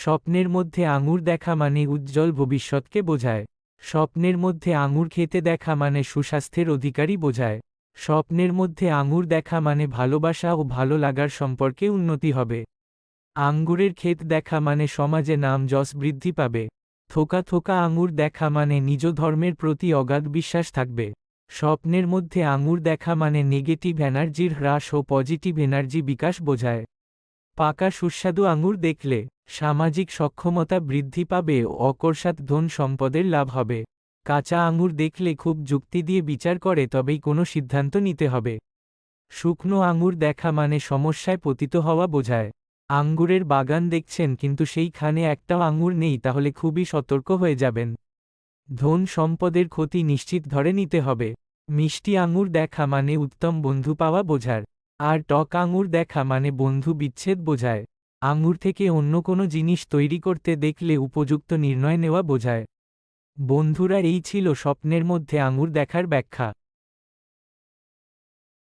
স্বপ্নের মধ্যে আঙুর দেখা মানে উজ্জ্বল ভবিষ্যৎকে বোঝায়। স্বপ্নের মধ্যে আঙুর খেতে দেখা মানে সুস্বাস্থ্যের অধিকারী বোঝায়। স্বপ্নের মধ্যে আঙুর দেখা মানে ভালোবাসা ও ভালো লাগার সম্পর্কে উন্নতি হবে। আঙ্গুরের ক্ষেত দেখা মানে সমাজে নাম যশ বৃদ্ধি পাবে। থোকা থোকা আঙুর দেখা মানে নিজ ধর্মের প্রতি অগাধ বিশ্বাস থাকবে। স্বপ্নের মধ্যে আঙুর দেখা মানে নেগেটিভ এনার্জির হ্রাস ও পজিটিভ এনার্জি বিকাশ বোঝায়। পাকা সুস্বাদু আঙুর দেখলে সামাজিক সক্ষমতা বৃদ্ধি পাবে ও অকর্ষাৎ ধন সম্পদের লাভ হবে। কাঁচা আঙুর দেখলে খুব যুক্তি দিয়ে বিচার করে, তবেই কোনো সিদ্ধান্ত নিতে হবে। শুকনো আঙুর দেখা মানে সমস্যায় পতিত হওয়া বোঝায়। আঙ্গুরের বাগান দেখছেন, কিন্তু সেইখানে একটাও আঙুর নেই, তাহলে খুবই সতর্ক হয়ে যাবেন। ধন সম্পদের ক্ষতি নিশ্চিত ধরে নিতে হবে। মিষ্টি আঙুর দেখা মানে উত্তম বন্ধু পাওয়া বোঝার। আর টক আঙুর দেখা মানে বন্ধু বিচ্ছেদ বোঝায়। আঙুর থেকে অন্য কোনো জিনিস তৈরি করতে দেখলে উপযুক্ত নির্ণয় নেওয়া বোঝায়। বন্ধুরা, এই ছিল স্বপ্নের মধ্যে আঙুর দেখার ব্যাখ্যা।